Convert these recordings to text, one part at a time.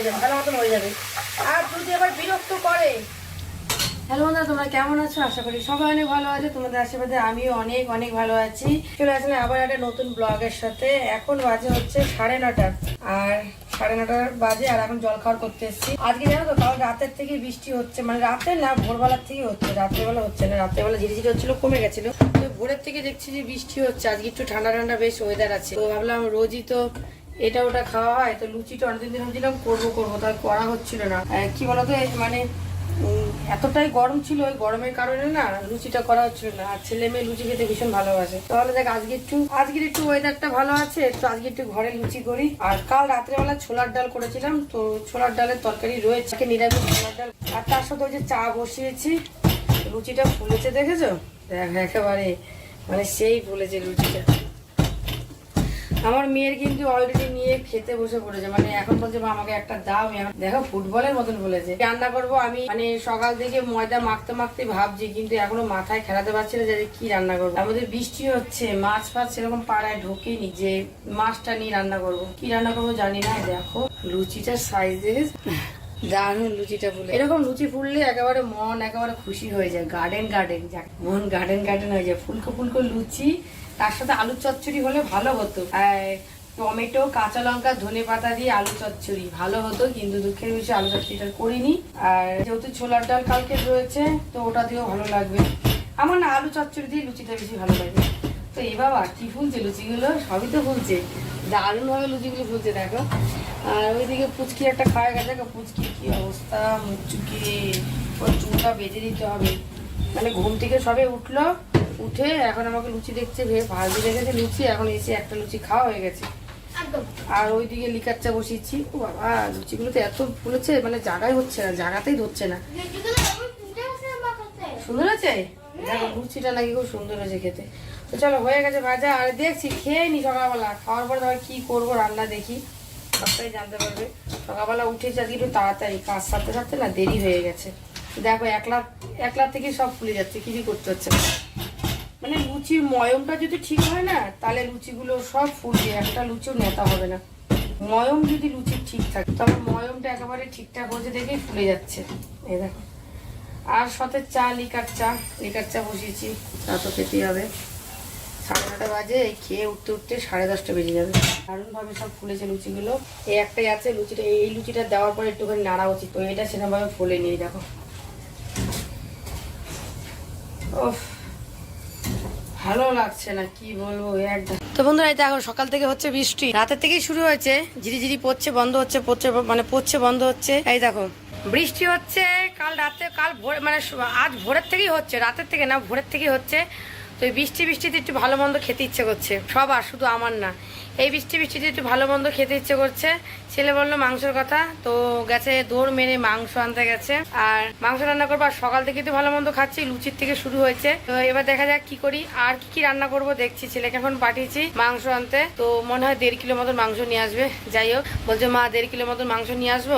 হয়ে হয়ে হ্যালো বন্ধুরা, তোমরা কেমন আছো? আশা করি সবাই অনেক ভালো আছে। তোমাদের আশীর্বাদে আমিও অনেক অনেক ভালো আছি। চলে আসলে আবার একটা নতুন ব্লগের সাথে। এখন বাজে হচ্ছে সাড়ে নটা। আর সাড়ে নটার বাজে, আর এখন জল খাওয়ার করতে এসেছি। আজকে জানো তো, কাল রাতের থেকে বৃষ্টি হচ্ছে। মানে রাতে না, ভোরবেলার থেকে হচ্ছে। রাত্রেবেলা হচ্ছে না, রাত্রেবেলা ঝিরি ঝিরি হচ্ছিল, কমে গেছিল। তো ভোরের থেকে দেখছি যে বৃষ্টি হচ্ছে। আজকে একটু ঠান্ডা ঠান্ডা বেশ ওয়েদার আছে। তো ভাবলাম রোজই তো এটা ওটা খাওয়া হয়, তো লুচিটা অনেকদিন দিন ভাবছিলাম করব করব তাই করা হচ্ছিল না। কি বলতো মানে এতটাই গরম ছিল, ওই গরমের কারণে না লুচিটা করা হচ্ছিল না, আর ছেলে মেয়ে লুচি খেতে ভীষণ ভালোবাসে। তাহলে দেখ, আজকে একটু, আজকের একটু ওয়েদারটা ভালো আছে তো আজকে একটু ঘরে লুচি করি। আর কাল রাত্রেবেলা ছোলার ডাল করেছিলাম, তো ছোলার ডালের তরকারি রয়েছে নিরামিষ ছোলার ডাল। আর তার সাথে ওই যে চা বসিয়েছি, লুচিটা ফুলেছে, দেখেছ? দেখ, একেবারে মানে সেই ফুলেছে লুচিটা। আমার মেয়ের কিন্তু অলরেডি নিয়ে খেতে বসে পড়েছে। মানে এখন বলছে আমাকে একটা দাও। দেখো, ফুটবলের মতন বলেছে। রান্না করব আমি। মানে সকাল থেকে ময়দা মাখতে মাখতে ভাবছি, কিন্তু এখনও মাথায় খেলাতে পারছি না যে কি রান্না করব। আমাদের বৃষ্টি হচ্ছে, মাছ ফাছ সেরকম পাড়ায় ঢোকেনি যে মাছটা নিয়ে রান্না করব। কি রান্না করব জানি না। দেখো, লুচিটার সাইজ দেখে দারুণ লুচিটা ফুলে। এরকম লুচি ফুললে একেবারে মন একেবারে খুশি হয়ে যায়। গার্ডেন গার্ডেন যাক, মন গার্ডেন গার্ডেন হয়ে যায়। ফুলকো ফুলকো লুচি তার সাথে আলু চচ্চড়ি হলে ভালো হতো। টমেটো, কাঁচা লঙ্কা, ধনে পাতা দিয়ে আলু চচ্চড়ি ভালো হতো, কিন্তু দুঃখের বিষয়ে আলু চচ্চড়িটা করিনি। আর যেহেতু ছোলার ডাল কালকে রয়েছে, তো ওটা দিয়েও ভালো লাগবে। আমার না আলু চচ্চড়ি দিয়ে লুচিটা বেশি ভালো লাগে। তো এই বাবা, কি ফুলছে লুচিগুলো? সবই তো ফুলছে। দারুণ ভাবে লুচিগুলো ফুলছে, দেখো। আর ওইদিকে পুচকি একটা খাওয়া গেছে, দেখো পুচকি কি অবস্থা মুচুকি ওর চুলটা বেঁধে দিতে হবে। মানে ঘুম থেকে সবে উঠল উঠে এখন আমাকে লুচি দেখছে ভেবে ভাজি রেখেছে লুচি এখন এসে একটা লুচি খাওয়া হয়ে গেছে। আর ওইদিকে লিকার চা বসিয়েছি। ও বাবা লুচিগুলো তো এত ফুলেছে মানে জায়গায় হচ্ছে না জায়গাতেই ধরছে না। কাছে সুন্দর আছে দেখো লুচিটা নাকি খুব সুন্দর হয়েছে খেতে। তো চলো হয়ে গেছে ভাজা আর দেখছি খেয়ে নি সকালবেলা। খাওয়ার পরে ধর কি করব রান্না দেখি। সবটাই জানতে পারবে। সকালবেলা উঠেছি আজকে একটু তাড়াতাড়ি কাজ সারতে সারতে না দেরি হয়ে গেছে। দেখো একলা একলা থেকে সব ফুলে যাচ্ছে কিছুই করতে হচ্ছে না। মানে লুচির ময়মটা যদি ঠিক হয় না, তাহলে লুচিগুলো সব ফুলবে একটা লুচিও নেতা হবে না। ময়ম যদি লুচির ঠিক থাকে, তবে ময়মটা একেবারে ঠিকঠাক হচ্ছে দেখেই ফুলে যাচ্ছে। এই দেখো। আর সাথে চা, লিকার চা লিকার চা বসিয়েছি, চা তো খেতেই হবে। সাড়ে নটা বাজে খেয়ে উঠতে উঠতে সাড়ে দশটা বেজে যাবে। দারুণভাবে সব ফুলেছে লুচিগুলো। এই একটাই আছে, লুচিটা, এই লুচিটা দেওয়ার পরে একটুখানি নাড়া উচিত, তো এটা সেরকমভাবে ফুলে নিয়ে দেখো। ওফ ভালো লাগছে না, কি বলব তো বন্ধুরা, এই দেখো সকাল থেকে হচ্ছে বৃষ্টি। রাতের থেকেই শুরু হয়েছে, ঝিরি ঝিরি পড়ছে, বন্ধ হচ্ছে, পড়ছে মানে পড়ছে, বন্ধ হচ্ছে। এই দেখো, বৃষ্টি হচ্ছে, কাল রাতে, কাল ভোর মানে আজ ভোরের থেকেই হচ্ছে, রাতের থেকে না, ভোরের থেকেই হচ্ছে। তো এই বৃষ্টি বৃষ্টিতে একটু ভালো মন্দ খেতে ইচ্ছে করছে। সবার, শুধু আমার না। এই বৃষ্টি বৃষ্টিতে একটু ভালো মন্দ খেতে ইচ্ছে করছে। ছেলে বলল, মাংসের কথা। তো গেছে দৌড় মেরে মাংস আনতে গেছে। আর মাংস রান্না করব আর সকাল থেকে তো ভালো মন্দ খাচ্ছি, লুচির থেকে শুরু হয়েছে। তো এবার দেখা যাক কি করি, আর কি কি রান্না করব দেখছি। ছেলেকে এখন পাঠিয়েছি মাংস আনতে। তো মনে হয় দেড় কিলো মতন মাংস নিয়ে আসবে। যাই হোক, বলছে, মা, দেড় কিলো মতন মাংস নিয়ে আসব?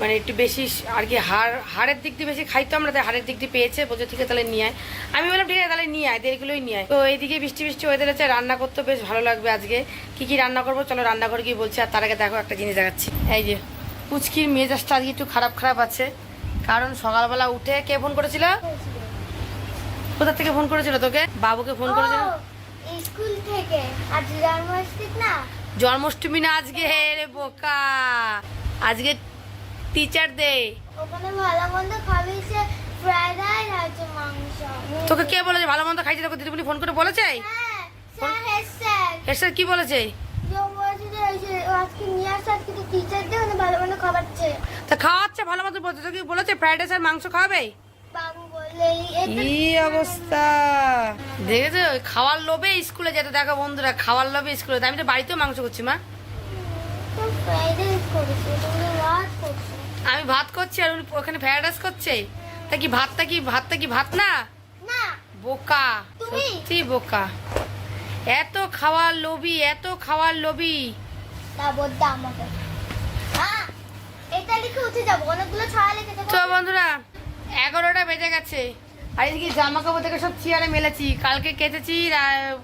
মানে একটু বেশি আর কি হাড়, হাড়ের দিক দিয়ে বেশি খাই তো আমরা, তাই হাড়ের দিক দিয়ে পেয়েছে। বলছে, ঠিক আছে, তাহলে নিয়ে আয়। আমি বললাম, ঠিক আছে, তাহলে নিয়ে আয় দেড় কিলোই নিয়ে আয়। তো এইদিকে বৃষ্টি বৃষ্টি ওয়েদার আছে রান্না করতে বেশ ভালো লাগবে আজকে। কি কি রান্না করব চলো রান্নাঘর গিয়ে বলছি আর তার আগে দেখো একটা জিনিস দেখাচ্ছি। এই যে পুচকির মেজাজটা আজকে একটু খারাপ খারাপ আছে। কারণ সকালবেলা উঠে কে ফোন করেছিল? কোথা থেকে ফোন করেছিল তোকে? বাবুকে ফোন করেছিল? স্কুল থেকে। আজ জন্মাষ্টমী না? জন্মাষ্টমী না আজকে হে রে বোকা। আজকে টিচার ডে ওখানে ভালো মন্দ খাবিয়েছে তোকে কে বলেছে ভালো মন্দ খাইছে তোকে দিদিমণি ফোন করে বলেছে? হ্যাঁ স্যার হেড স্যার। কি বলেছে? তো খাওয়াচ্ছে। ভালো মতো বলছে। তোকে বলেছে ফ্রাইড রাইস আর মাংস খাওয়াবে? কি অবস্থা? দেখেছ খাওয়ার লোভে স্কুলে যেতে। দেখো বন্ধুরা খাওয়ার লোভে স্কুলে। আমি তো বাড়িতেও মাংস করছি মা। আমি ভাত করছি আর উনি ওখানে ফ্রাইড রাইস করছে? তা কি ভাতটা কি ভাতটা কি ভাত না? বোকা? সত্যি বোকা। এত খাওয়ার লোভী এত খাওয়ার লোভী। তা বন্ধুরা এগারোটা বেজে গেছে। আর এদিকে জামা কাপড় থেকে সব চেয়ারে মেলেছি। কালকে কেচেছি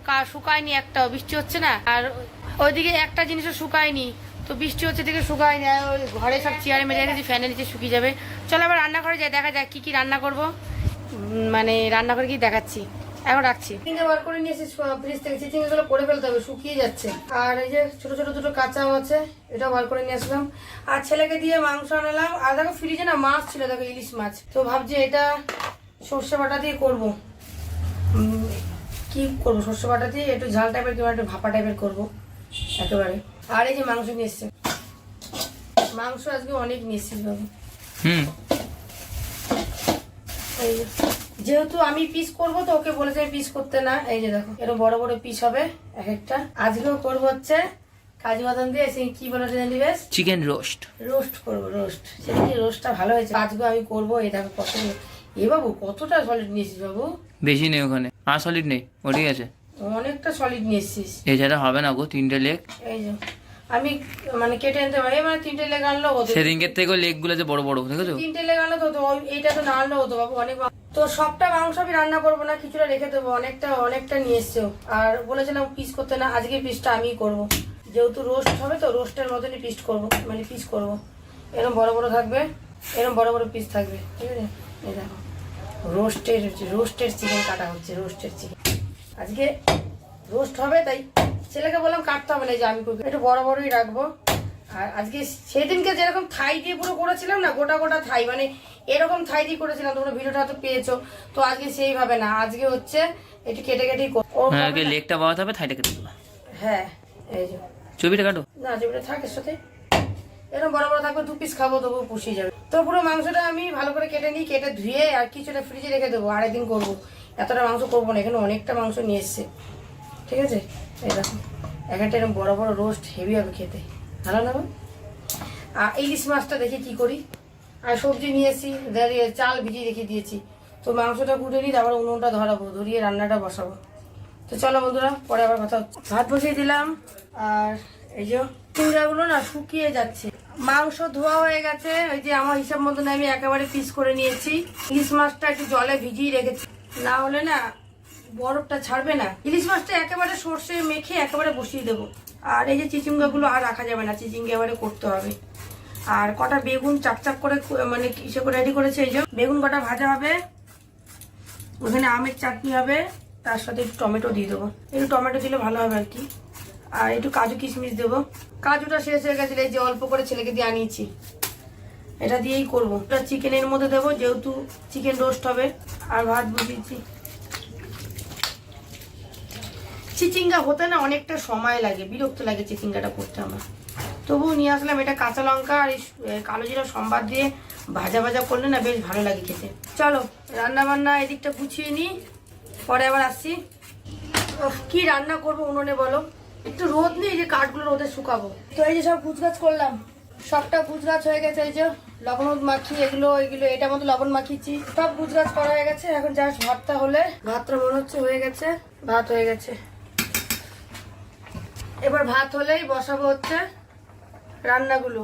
কা- শুকায়নি একটাও বৃষ্টি হচ্ছে না। আর ওইদিকে একটা জিনিসও শুকায়নি। তো বৃষ্টি হচ্ছে থেকে শুকায় না, ওই ঘরে সব চেয়ারে মেরে রেখেছি ফ্যানের নিচে শুকিয়ে যাবে। চলো আবার রান্নাঘরে যাই, দেখা যাক কি কি রান্না করব। মানে রান্না করে কি দেখাচ্ছি। এখন রাখছি। চিচিঙ্গা বার করে নিয়ে এসেছি ফ্রিজ থেকে। চিচিঙ্গা গুলো করে ফেলতে হবে, শুকিয়ে যাচ্ছে। আর এই যে ছোট ছোট দুটো কাঁচা আম আছে, এটাও বার করে নিয়ে আসলাম। আর ছেলেকে দিয়ে মাংস আনালাম। আর দেখো ফ্রিজে না মাছ ছিল, দেখো ইলিশ মাছ। তো ভাবছি এটা সর্ষে বাটা দিয়ে করব। কি করব, সর্ষে বাটা দিয়ে একটু ঝাল টাইপের কিংবা একটু ভাপা টাইপের করব, একেবারে। আর এই যে মাংস নিয়ে এসছে। মাংস আজকে অনেক নিয়ে এসেছিস বাবু। হুম। যেহেতু আমি পিস করব তো ওকে বলেছে পিস করতে না এই যে দেখো এরকম বড় বড় পিস হবে এক একটা। আজকেও করব হচ্ছে কাজু বাদাম দিয়ে সেই কি বলে জানি বেশ? চিকেন রোস্ট রোস্ট করব রোস্ট সেদিকে রোস্টটা ভালো হয়েছে? আজকে আমি করব এই দেখো কত এ বাবু কতটা সলিড নিয়েছিস বাবু? বেশি নেই ওখানে। আর সলিড নেই ওটাই আছে। অনেকটা সলিড নিয়ে এসছিস। এছাড়া হবে না গো তিনটে লেগ এই যে আমি মানে কেটে আনতে পারি মানে তিনটে লেগ আনলেও হতো। সেদিনকের থেকেও লেগগুলো যে বড় বড় দেখেছ? তিনটে লেগ আনলে তো হতো এইটা তো না আনলেও হতো বাবু অনেক তো সবটা মাংস আমি রান্না করব না কিছুটা রেখে দেবো অনেকটা অনেকটা নিয়ে এসছো আর বলেছিলাম পিস করতে না আজকে পিসটা আমিই করব। যেহেতু রোস্ট হবে তো রোস্টের মতনই পিস করব মানে পিস করব। এরকম বড় বড় থাকবে এরকম বড় বড় পিস থাকবে ঠিক আছে? এই দেখো রোস্টের রোস্টের চিকেন কাটা হচ্ছে রোস্টের চিকেন আজকে রোস্ট হবে তাই ছেলেকে বললাম কাটতে হবে না যে আমি করব। একটু বড় বড়ই রাখব। আর আজকে সেদিনকে যেরকম থাই দিয়ে পুরো করেছিলাম না গোটা গোটা থাই মানে এরকম থাই দিয়ে করেছিলাম তোমরা ভিডিওটা হয়তো পেয়েছ। তো আজকে সেইভাবে না আজকে হচ্ছে একটু কেটে কেটেই হ্যাঁ হবে লেগটা বাড়াতে হবে থাইটা কেটে দেবো। হ্যাঁ এই যে। ছবিটা কাটো। না যেটা থাকে সাথে। এরকম বড় বড় থাকবে দু পিস খাব তবু পুষিয়ে যাবে। তো পুরো মাংসটা আমি ভালো করে কেটে নিই কেটে ধুয়ে আর কিছুটা ফ্রিজে রেখে দেবো আরেকদিন করব। এতটা মাংস করব না, এখানে অনেকটা মাংস নিয়ে এসছে। ঠিক আছে? এই দেখো এরকম বড় বড় রোস্ট হেভি হবে খেতে। ভালো না আর ইলিশ মাছটা দেখি কি করি। আর সবজি নিয়ে এসেছি চাল ভিজিয়ে রেখে দিয়েছি। তো মাংসটা কুটে নিই তারপর উনুনটা ধরাবো, ধরিয়ে রান্নাটা বসাবো। তো চলো বন্ধুরা, পরে আবার কথা হচ্ছে। ভাত বসিয়ে দিলাম, আর এই যে চিংড়াগুলো না শুকিয়ে যাচ্ছে। মাংস ধোয়া হয়ে গেছে, ওই যে আমার হিসাব মতন আমি একেবারে পিস করে নিয়েছি। ইলিশ মাছটা একটু জলে ভিজিয়ে রেখেছি। না হলে না বরফটা ছাড়বে না। ইলিশ মাছটা একেবারে সর্ষে মেখে একেবারে বসিয়ে দেবো। আর এই যে চিচিঙ্গাগুলো আর রাখা যাবে না, চিচিঙ্গা এবারে করতে হবে। আর কটা বেগুন চাপচাপ করে মানে কিসে করে রেডি করেছে এই যে, বেগুন কটা ভাজা হবে, ওখানে আমের চাটনি হবে, তার সাথে একটু টমেটো দিয়ে দেবো। একটু টমেটো দিলে ভালো হবে আর কি। আর একটু কাজু কিশমিশ দেবো। কাজুটা শেষ হয়ে গেছিল, এই যে অল্প করে ছেলেকে দিয়ে আনিয়েছি। এটা দিয়েই করব। এটা চিকেনের মধ্যে দেবো, যেহেতু চিকেন রোস্ট হবে, আর ভাত বসিয়েছি। চিচিঙ্গা হতে না অনেকটা সময় লাগে, বিরক্ত লাগে চিচিঙ্গাটা করতে আমার। তবুও নিয়ে আসলাম এটা কাঁচা লঙ্কা আর কালো জিরা সম্বাদ দিয়ে ভাজা ভাজা করলে না বেশ ভালো লাগে খেতে। চলো রান্না বান্না এদিকটা গুছিয়ে নিই, পরে আবার আসছি। কি রান্না করব উনুনে বলো? একটু রোদ নেই যে কাঠগুলো রোদে শুকাবো। তো এই যে সব গুছগাছ করলাম। সবটা গুছগাছ হয়ে গেছে, এই যে লবণ মাখি, এগুলো এগুলো, এটা মতো লবণ মাখিয়েছি সব গুছগাছ করা হয়ে গেছে। এখন জাস্ট ভাতটা হলে ভাতটা মনে হচ্ছে হয়ে গেছে, ভাত হয়ে গেছে। এবার ভাত হলেই বসাবো হচ্ছে রান্নাগুলো।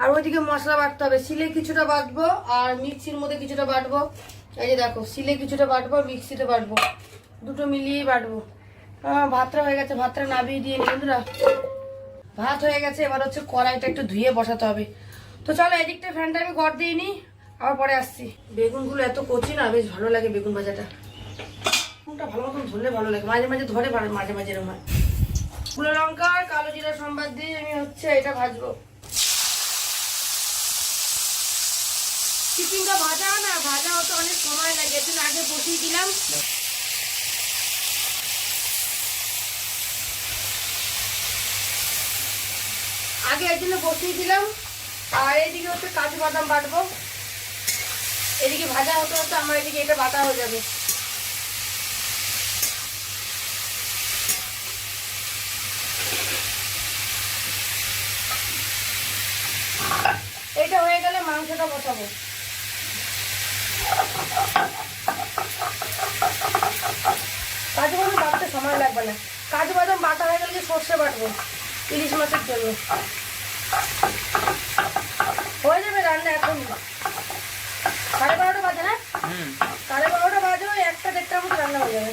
আর ওইদিকে মশলা বাটতে হবে। সিলে কিছুটা বাটবো আর মিক্সির মধ্যে কিছুটা বাটবো। এই যে দেখো সিলে কিছুটা বাটবো, মিক্সিতে বাটবো। দুটো মিলিয়েই বাটবো। ভাতটা হয়ে গেছে, ভাতটা নাবিয়ে দিয়ে বন্ধুরা। ভাত হয়ে গেছে, এবার হচ্ছে কড়াইটা একটু ধুয়ে বসাতে হবে। তো চলো, এদিকটা ফ্যানটা আমি দিয়ে নিই আবার পরে আসছি। বেগুনগুলো এত কচি না, বেশ ভালো লাগে বেগুন ভাজাটা। বেগুনটা ভালো মতন ধরলে ভালো লাগে, মাঝে মাঝে ধরে পারে মাঝে মাঝে এরকম হয়। গুলো লঙ্কা আর কালো জিরা সম্বাদ দিয়ে আমি হচ্ছে এটা ভাজবো। চিকেনটা ভাজা না ভাজা হতে অনেক সময় লাগে জন্য আগে বসিয়ে দিলাম। আগে এর জন্য বসিয়ে দিলাম। আর এদিকে হচ্ছে কাজু বাদাম বাটবো। এদিকে ভাজা হতে হতে আমার এদিকে এটা বাটা হয়ে যাবে। এটা হয়ে গেলে মাংসটা বসাবো। কাজু বাদাম বাটতে সময় লাগবে না। কাজু বাদাম বাটা হয়ে গেলে সর্ষে বাটবো, ইলিশ মাছের জন্য। হয়ে যাবে রান্না এখন। সাড়ে বারোটা বাজে না? সাড়ে বারোটা বাজে ওই একটা দেড়টার মতো রান্না হয়ে যাবে।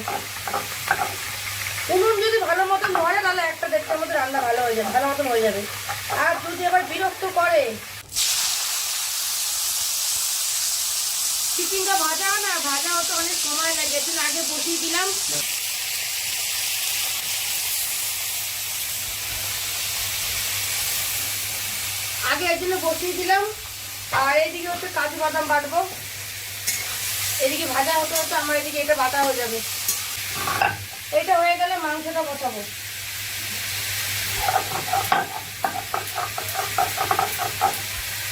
উনুন যদি ভালো মতন ধরে তাহলে একটা দেড়টার মধ্যে রান্না ভালো হয়ে যাবে ভালো মতন হয়ে যাবে। আর দুই বিরক্ত করে চিকেনটা ভাজা না ভাজা হতে অনেক সময় লাগে আগে বসিয়ে দিলাম। আগে এর জন্য বসিয়ে দিলাম। আর এদিকে হচ্ছে কাজু বাদাম বাটবো। এদিকে ভাজা হতে হতে আমার এদিকে এটা বাটা হয়ে যাবে। এটা হয়ে গেলে মাংসটা বসাবো।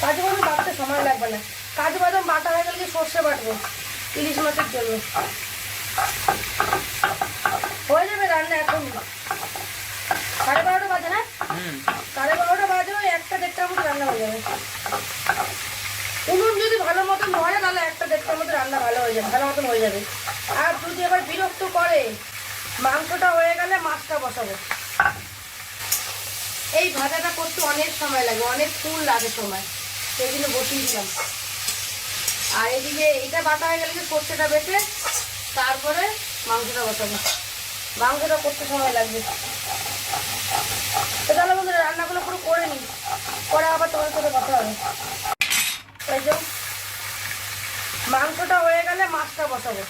কাজু বাদাম বাটতে সময় লাগবে না। কাজু বাদাম বাটা হয়ে গেলে সর্ষে বাটবো ইলিশ মাছের জন্য। হয়ে যাবে রান্না এখন। সাড়ে বারোটা বাজে না হুম সাড়ে বারোটা বাজে ওই একটা দেড়টার মতো রান্না হয়ে যাবে। উনুন যদি ভালো মতন ধরে, তাহলে একটা দেড়টার মতো রান্না ভালো হয়ে যাবে, ভালো মতন হয়ে যাবে। আর যদি এবার বিরক্ত করে, মাংসটা হয়ে গেলে মাছটা বসাবো। এই ভাজাটা করতে অনেক সময় লাগে, অনেক ফুল লাগে সময়। সেই জন্য বসিয়ে আর এদিকে এটা বাটা হয়ে গেলে যে সর্ষেটা বেটে, তারপরে মাংসটা বসাবো। মাংসটা করতে সময় লাগবে। তো বন্ধুরা, রান্নাগুলো পুরো করে নিই। পরে আবার তোমার সাথে কথা হবে। এই যে, মাংসটা হয়ে গেলে মাছটা বসাবো।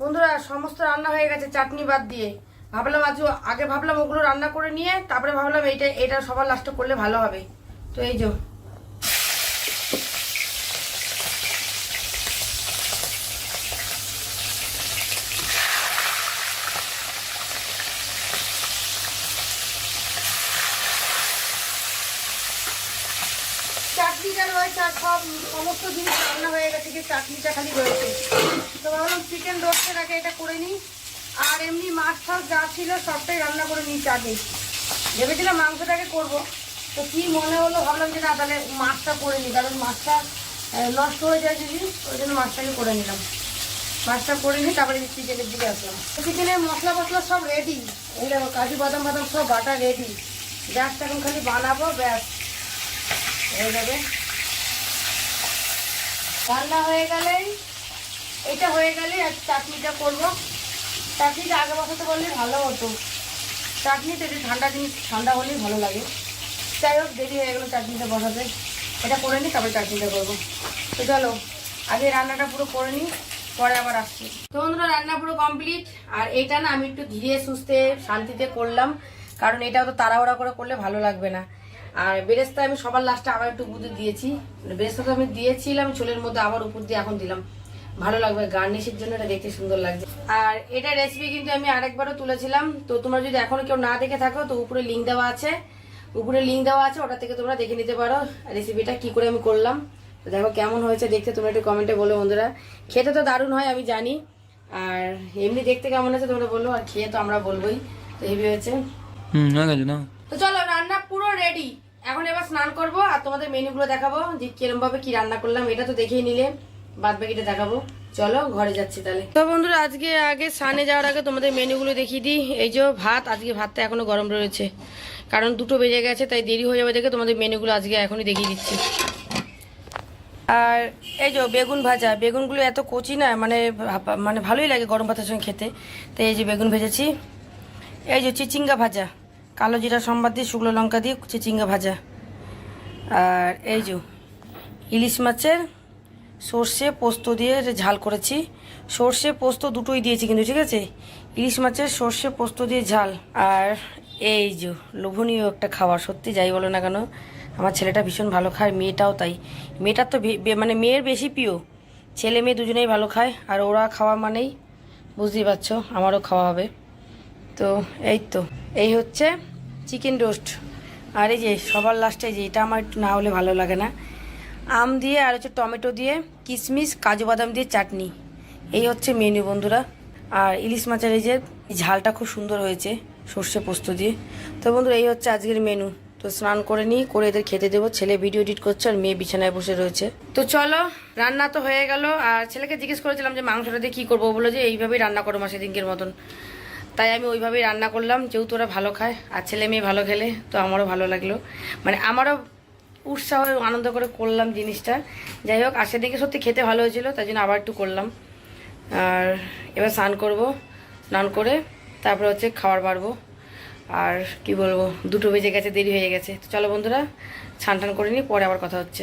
বন্ধুরা, সমস্ত রান্না হয়ে গেছে, চাটনি বাদ দিয়ে। ভাবলাম আজ আগে ভাবলাম ওগুলো রান্না করে নিয়ে, তারপরে ভাবলাম এইটা, এটা সবার লাস্টে করলে ভালো হবে। তো এই যে চাটনিটা রয়েছে আর সব সমস্ত জিনিস রান্না হয়ে গেছে কি চাটনিটা খালি রয়েছে। তো ভাবলাম চিকেন রোস্টের আগে এটা করে নিই। আর এমনি মাছ ফাছ যা ছিল সবটাই রান্না করে নিই আগে। ভেবেছিলাম মাংসটাকে করব। তো কি মনে হলো ভাবলাম যে না, তাহলে মাছটা করে নিই, কারণ মাছটা নষ্ট হয়ে যায় যদি, ওই জন্য মাছটাকে করে নিলাম। মাছটা করে নিই, তারপরে চিকেনের দিকে আসলাম। চিকেনের মশলা ফসলা সব রেডি এই দেখো, কাজু বাদাম বাদাম সব বাটা রেডি জাস্ট এখন খালি বানাবো, ব্যাস। হয়ে যাবে। রান্না হয়ে গেলেই, এটা হয়ে গেলে আর চাটনিটা করব। চাটনিটা আগে বসাতে বললে ভালো হতো। চাটনিটা একটু ঠান্ডা জিনিস, ঠান্ডা হলেই ভালো লাগে। যাই হোক, দেরি হয়ে গেলো চাটনিটা বসাতে। এটা করে নিই, তারপরে চাটনিটা করব। তো চলো, আগে রান্নাটা পুরো করে নিই, পরে আবার আসছি। তো বন্ধুরা, রান্না পুরো কমপ্লিট। আর এটা না, আমি একটু ধীরে সুস্থে শান্তিতে করলাম। কারণ এটা তো তাড়াহুড়া করে করলে ভালো লাগবে না। আর বেরেস্তা আমি সবার লাস্টে আবার একটু বুঝে দিয়েছি। বেরেস্তা তো আমি দিয়েছিলাম ছোলের মধ্যে আবার উপর দিয়ে এখন দিলাম। ভালো লাগবে গার্নিশের জন্য এটা দেখতে সুন্দর লাগছে। আর এটা রেসিপি কিন্তু আমি আরেকবারও তুলেছিলাম। তো তোমরা যদি এখনও কেউ না দেখে থাকো তো উপরে লিঙ্ক দেওয়া আছে। উপরে লিঙ্ক দেওয়া আছে ওটা থেকে তোমরা দেখে নিতে পারো রেসিপিটা কি করে আমি করলাম। তো দেখো কেমন হয়েছে দেখতে তোমরা একটু কমেন্টে বলো বন্ধুরা। খেতে তো দারুণ হয় আমি জানি। আর এমনি দেখতে কেমন আছে তোমরা বলো আর খেয়ে তো আমরা বলবোই। তো হেভি হয়েছে। হয়ে তো চলো পুরো রেডি এখন এবার স্নান করব আর তোমাদের মেনুগুলো দেখাবো যে কিরম ভাবে কি রান্না করলাম, এটা তো দেখেই নিলে। বাদ বাকিটা দেখাবো। চলো, ঘরে যাচ্ছি তাহলে। তো বন্ধুরা, আজকে আগে স্নানে যাওয়ার আগে তোমাদের মেনুগুলো দেখিয়ে দিই। এই যে ভাত, আজকে ভাতটা এখনও গরম রয়েছে। কারণ দুটো বেজে গেছে, তাই দেরি হয়ে যাবে দেখে তোমাদের মেনুগুলো আজকে এখনই দেখিয়ে দিচ্ছি। আর এই যে বেগুন ভাজা, বেগুনগুলো এত কচি না মানে মানে ভালোই লাগে গরম ভাতের সঙ্গে খেতে। তো এই যে বেগুন ভেজেছি। এই যে চিচিঙ্গা ভাজা। কালো জিরা সম্বাদ দিয়ে, শুকনো লঙ্কা দিয়ে চিচিঙ্গা ভাজা। আর এই যে ইলিশ মাছের সর্ষে পোস্ত দিয়ে ঝাল করেছি, সর্ষে পোস্ত দুটোই দিয়েছি কিন্তু, ঠিক আছে? ইলিশ মাছের সর্ষে পোস্ত দিয়ে ঝাল। আর এই যে লোভনীয় একটা খাবার, সত্যি যাই বলো না কেন, আমার ছেলেটা ভীষণ ভালো খায়, মেয়েটাও তাই। মেয়েটার তো মানে মেয়ের বেশি প্রিয়। ছেলে মেয়ে দুজনেই ভালো খায়, আর ওরা খাওয়া মানেই, বুঝতেই পারছ, আমারও খাওয়া হবে। তো এই তো, এই হচ্ছে চিকেন রোস্ট আর এই যে সবার লাস্টে যে, এটা আমার না হলে ভালো লাগে না। আম দিয়ে আর হচ্ছে টমেটো দিয়ে কিশমিশ কাজু বাদাম দিয়ে চাটনি। এই হচ্ছে মেনু বন্ধুরা। আর ইলিশ মাছের এই যে ঝালটা খুব সুন্দর হয়েছে, সর্ষে পোস্ত দিয়ে। তো বন্ধুরা, এই হচ্ছে আজকের মেনু তো স্নান করে নিই, করে এদের খেতে দেবো। ছেলে ভিডিও এডিট করছে আর মেয়ে বিছানায় বসে রয়েছে। তো চলো, রান্না তো হয়ে গেল। আর ছেলেকে জিজ্ঞেস করেছিলাম যে মাংসটা দিয়ে কী করব বলে যে এইভাবেই রান্না করো মা সেদিনকের মতন। তাই আমি ওইভাবেই রান্না করলাম, যেহেতু ওরা ভালো খায় আর ছেলে মেয়ে ভালো খেলে, তো আমারও ভালো লাগল। মানে আমারও উৎসাহ আনন্দ করে করলাম জিনিসটা। যাই হোক আর দেখে সত্যি খেতে ভালো হয়েছিল তাই জন্য আবার একটু করলাম। আর এবার স্নান করব, স্নান করে তারপরে হচ্ছে খাবার বাড়বো। আর কি বলব, দুটো বেজে গেছে, দেরি হয়ে গেছে। তো চলো বন্ধুরা স্নান টান করে নিই, পরে আবার কথা হচ্ছে।